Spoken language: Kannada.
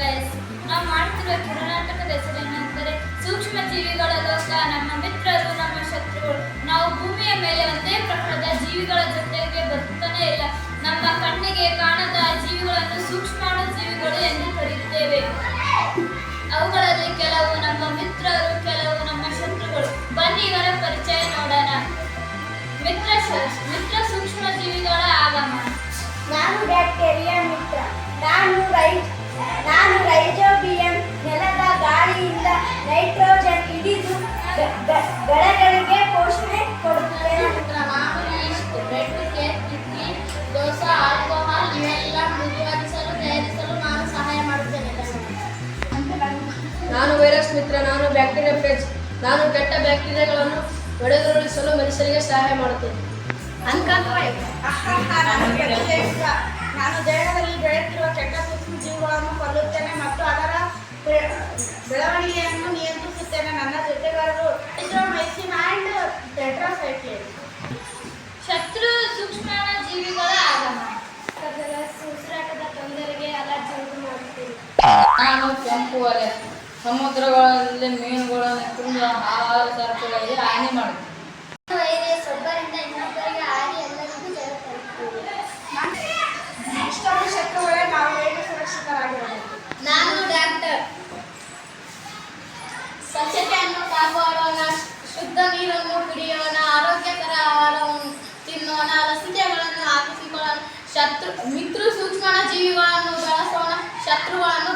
ಗೈಸ್ ನಾವು ಮಾಡ್ತಿರುವ ಕಿರಣಾಟಕದ ಹೆಸರೇನೆಂದರೆ ಸೂಕ್ಷ್ಮ ಜೀವಿಗಳ ಲೋಕ, ನಮ್ಮ ಮಿತ್ರರು, ನಮ್ಮ ಶತ್ರುಗಳು. ನಾವು ಭೂಮಿಯ ಮೇಲೆ ಒಂದೇ ಪ್ರಕಾರದ ಜೀವಿಗಳ ಜೊತೆಗೆ ಬದುಕನೇ ಇಲ್ಲ. ನಮ್ಮ ಕಣ್ಣಿಗೆ ಕಾಣದ ಜೀವಿಗಳನ್ನು ಸೂಕ್ಷ್ಮ ಜೀವಿಗಳು ಎಂದು ಕರೆಯುತ್ತೇವೆ. ಅವುಗಳಲ್ಲಿ ಕೆಲವು ನಮ್ಮ ಮಿತ್ರರು, ಕೆಲವು ನಮ್ಮ ಶತ್ರುಗಳು. ಬನ್ನಿ, ಇವರ ಪರಿಚಯ ನೋಡೋಣ. ಮಿತ್ರ ಮಿತ್ರ ಸೂಕ್ಷ್ಮ ಜೀವಿಗಳ ಆಗಮನ. ನಾನು ಬ್ಯಾಕ್ಟೀರಿಯಾ ಮಿತ್ರ. ನಾನು ರೈಟ್ ನಾನು ರೈಜೋಬಿಯಂ ನೆಲದ ಗಾಳಿಯಿಂದ ನೈಟ್ರೋಜನ್ ಹಿಡಿದು ಬೆಳೆಗಳಿಗೆ ಪೋಷಣೆ ಕೊಡುತ್ತೇನೆ. ನಾನು yeast bread cake idli dosa alcohol ಇವೆಲ್ಲ ಮೃದುವಾಗಿಸಲು ತಯಾರಿಸಲು ನಾನು ಸಹಾಯ ಮಾಡುತ್ತೇನೆ. ನಾನು ವೈರಸ್ ಮಿತ್ರ ನಾನು ಬ್ಯಾಕ್ಟೀರಿಯಾ ಪೇಜ್ ನಾನು ಕೆಟ್ಟ ಬ್ಯಾಕ್ಟೀರಿಯಾಗಳನ್ನು ಒಡೆದುರುಳಿಸಲು ಮನುಷ್ಯರಿಗೆ ಸಹಾಯ ಮಾಡುತ್ತೇನೆ. ನಾನು ದೇಹದಲ್ಲಿ ಬೆಳೆಯುತ್ತಿರುವ ಕೆಟ್ಟ ಸೂಕ್ಷ್ಮ ಕೊಲ್ಲುತ್ತೇನೆ ಮತ್ತು ಅದರ ಬೆಳವಣಿಗೆಯನ್ನು ನಿಯಂತ್ರಿಸುತ್ತೇನೆ. ನನ್ನ ಜೊತೆಗಾರರು ಇದ್ರೊಮೈಸಿನ್ ಆ್ಯಂಡ್ ಟೆಟ್ರಾಸೈಕ್ಲಿನ್. ಶತ್ರು ಸೂಕ್ಷ್ಮ ಜೀವಿಗಳ ಆಗಮ. ಉಸಿರಾಟದ ತೊಂದರೆಗೆ ಅಲರ್ಜಿ ಉಂಟು ಮಾಡುತ್ತೇನೆ ನಾನು ಕೆಂಪು ಒಲೆ ಸಮುದ್ರಗಳಲ್ಲಿ ಮೀನುಗಳನ್ನು ತುಂಬ ಆಹಾರ ಸರಕುಗಳಿಗೆ ಹಾನಿ ಮಾಡುತ್ತೇನೆ ಲಸಿಕೆಗಳನ್ನು ಹಾಕಿಸಿಕೊಳ್ಳಲು ಶತ್ರು ಮಿತ್ರ ಸೂಕ್ಷ್ಮ ಜೀವಿಗಳನ್ನು ಬಳಸೋಣ ಶತ್ರುಗಳನ್ನು